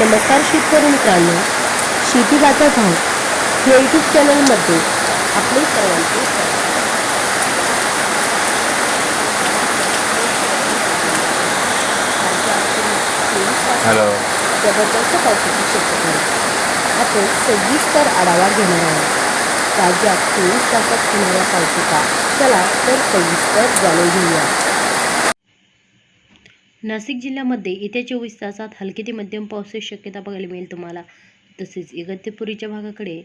नमस्कार शेतकरी मित्रांनो शेती भाव या यूट्यूब चॅनलमध्ये आपले सर्वांचे. हॅलो जबरदस्त पावसाची शक्यता आहे. आपण सविस्तर आढावा घेणार आहोत राज्यात चोवीस तासात होणाऱ्या पावसाचा चला तर सविस्तर जाणून घेऊया नाशिक जिल्ह्यामध्ये येत्या चोवीस तासात हलकी ते मध्यम पावसाची शक्यता बघायला मिळेल तुम्हाला. तसेच इगतपुरीच्या भागाकडे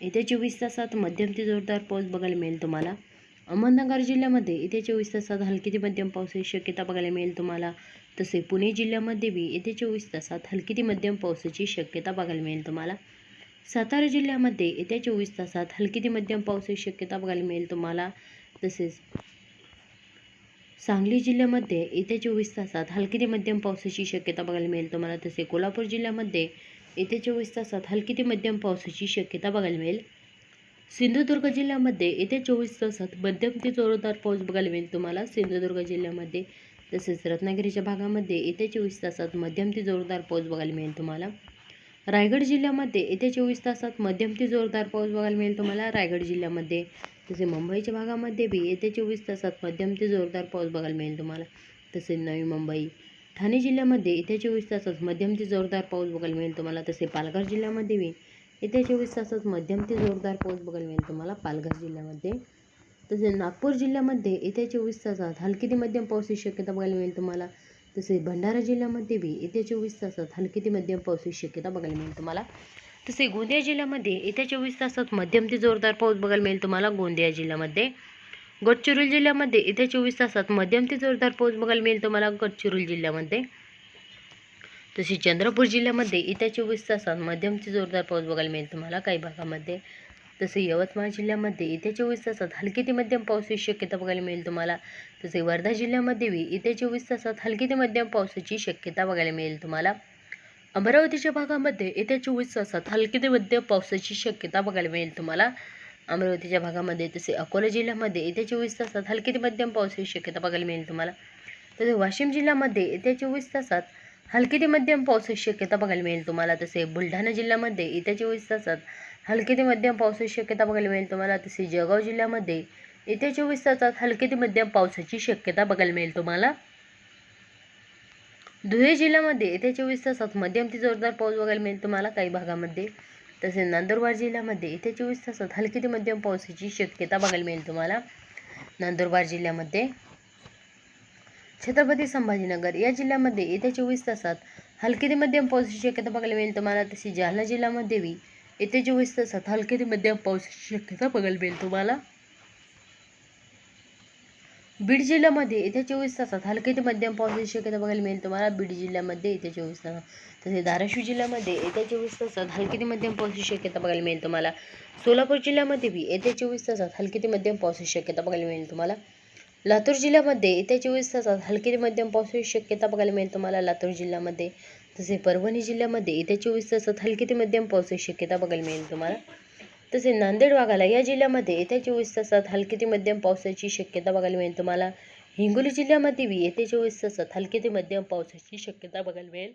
येत्या चोवीस तासात मध्यम ते जोरदार पाऊस बघायला मिळेल तुम्हाला. अहमदनगर जिल्ह्यामध्ये येत्या चोवीस तासात हलकी ते मध्यम पावसाची शक्यता बघायला मिळेल तुम्हाला. तसे पुणे जिल्ह्यामध्ये बी येत्या चोवीस तासात हलकी ते मध्यम पावसाची शक्यता बघायला मिळेल तुम्हाला. सातारा जिल्ह्यामध्ये येत्या चोवीस तासात हलकी ते मध्यम पावसाची शक्यता बघायला मिळेल तुम्हाला. तसेच सांगली जिल्ह्यामध्ये येत्या चोवीस तासात हलकी ते मध्यम पावसाची शक्यता बघायला मिळेल तुम्हाला तसे कोल्हापूर जिल्ह्यामध्ये येत्या चोवीस तासात हलकी ते मध्यम पावसाची शक्यता बघायला मिळेल. सिंधुदुर्ग जिल्ह्यामध्ये येत्या चोवीस तासात मध्यम ते जोरदार पाऊस बघायला मिळेल तुम्हाला. सिंधुदुर्ग जिल्ह्यामध्ये तसेच रत्नागिरीच्या भागामध्ये येत्या चोवीस तासात मध्यम ते जोरदार पाऊस बघायला मिळेल तुम्हाला. रायगड जिल्ह्यामध्ये येत्या चोवीस तासात मध्यम ते जोरदार पाऊस बघायला मिळेल तुम्हाला. रायगड जिल्ह्यामध्ये तसे मुंबईच्या भागामध्ये बी येत्या चोवीस तासात मध्यम ते जोरदार पाऊस बघायला मिळेल तुम्हाला. तसे नवी मुंबई ठाणे जिल्ह्यामध्ये येत्या चोवीस तासात मध्यम ते जोरदार पाऊस बघायला मिळेल तुम्हाला. तसे पालघर जिल्ह्यामध्ये बी येत्या चोवीस तासात मध्यम ते जोरदार पाऊस बघायला मिळेल तुम्हाला पालघर जिल्ह्यामध्ये. तसेच नागपूर जिल्ह्यामध्ये येत्या चोवीस तासात हलकी ते मध्यम पावसाची शक्यता बघायला मिळेल तुम्हाला. तसेच भंडारा जिल्ह्यामध्ये बी येत्या चोवीस तासात हलकी ते मध्यम पावसाची शक्यता बघायला मिळेल तुम्हाला. तसे गोंदिया जिल्ह्यामध्ये येत्या चोवीस तासात मध्यम ते जोरदार पाऊस बघायला मिळेल तुम्हाला गोंदिया जिल्ह्यामध्ये. गडचिरोली जिल्ह्यामध्ये येत्या चोवीस तासात मध्यम ते जोरदार पाऊस बघायला मिळेल तुम्हाला गडचिरोली जिल्ह्यामध्ये. तसे चंद्रपूर जिल्ह्यामध्ये येत्या चोवीस तासात मध्यम ते जोरदार पाऊस बघायला मिळेल तुम्हाला काही भागामध्ये. तसे यवतमाळ जिल्ह्यामध्ये येत्या चोवीस तासात हलकी ते मध्यम पावसाची शक्यता बघायला मिळेल तुम्हाला. तसे वर्धा जिल्ह्यामध्ये बी येत्या चोवीस तासात हलकी ते मध्यम पावसाची शक्यता बघायला मिळेल तुम्हाला. अमरावतीच्या भागामध्ये येत्या चोवीस तासात हलकी ते मध्यम पावसाची शक्यता बघायला मिळेल तुम्हाला. अमरावतीच्या भागामध्ये तसे अकोला जिल्ह्यामध्ये येत्या चोवीस तासात हलकी ते मध्यम पावसाची शक्यता बघायला मिळेल तुम्हाला. तसे वाशिम जिल्ह्यामध्ये येत्या चोवीस तासात हलकी ते मध्यम पावसाची शक्यता बघायला मिळेल तुम्हाला. तसे बुलढाणा जिल्ह्यामध्ये येत्या चोवीस तासात हलकी ते मध्यम पावसाची शक्यता बघायला मिळेल तुम्हाला. तसे जळगाव जिल्ह्यामध्ये येत्या चोवीस तासात हलकी ते मध्यम पावसाची शक्यता बघायला मिळेल तुम्हाला. धुळे जिल्ह्यामध्ये येत्या चोवीस तासात मध्यम ते जोरदार पाऊस बघायला मिळेल तुम्हाला काही भागामध्ये. तसेच नंदुरबार जिल्ह्यामध्ये येत्या चोवीस तासात हलकी ते मध्यम पावसाची शक्यता बघायला मिळेल तुम्हाला. नंदुरबार जिल्ह्यामध्ये छत्रपती संभाजीनगर या जिल्ह्यामध्ये येत्या चोवीस तासात हलकी ते मध्यम पावसाची शक्यता बघायला मिळेल तुम्हाला. तशी जालना जिल्ह्यामध्येही येत्या चोवीस तासात हलकी ते मध्यम पावसाची शक्यता बघायला मिळेल तुम्हाला. बीड जिल्ह्यामध्ये येत्या चोवीस तासात हलके ते मध्यम पावसाची शक्यता बघायला मिळेल तुम्हाला. बीड जिल्ह्यामध्ये येत्या चोवीस तासात तसेच धाराशिव जिल्ह्यामध्ये येत्या चोवीस तासात हलके ते मध्यम पावसाची शक्यता बघायला मिळेल तुम्हाला. सोलापूर जिल्ह्यामध्ये बी येत्या चोवीस तासात हलके ते मध्यम पावसाची शक्यता बघायला मिळेल तुम्हाला. लातूर जिल्ह्यामध्ये येत्या चोवीस तासात हलके ते मध्यम पावसाची शक्यता बघायला मिळेल तुम्हाला लातूर जिल्ह्यामध्ये. तसे परभणी जिल्ह्यामध्ये येत्या चोवीस तासात हलके ते मध्यम पावसाची शक्यता बघायला मिळेल तुम्हाला. तसे नांदेड वाघाला या जिल्ह्यामध्ये येत्या चोवीस तासात हलकी ते मध्यम पावसाची शक्यता बघायला मिळेल तुम्हाला. हिंगोली जिल्ह्यामध्ये बी येत्या चोवीस तासात हलकी ते मध्यम पावसाची शक्यता बघायला मिळेल.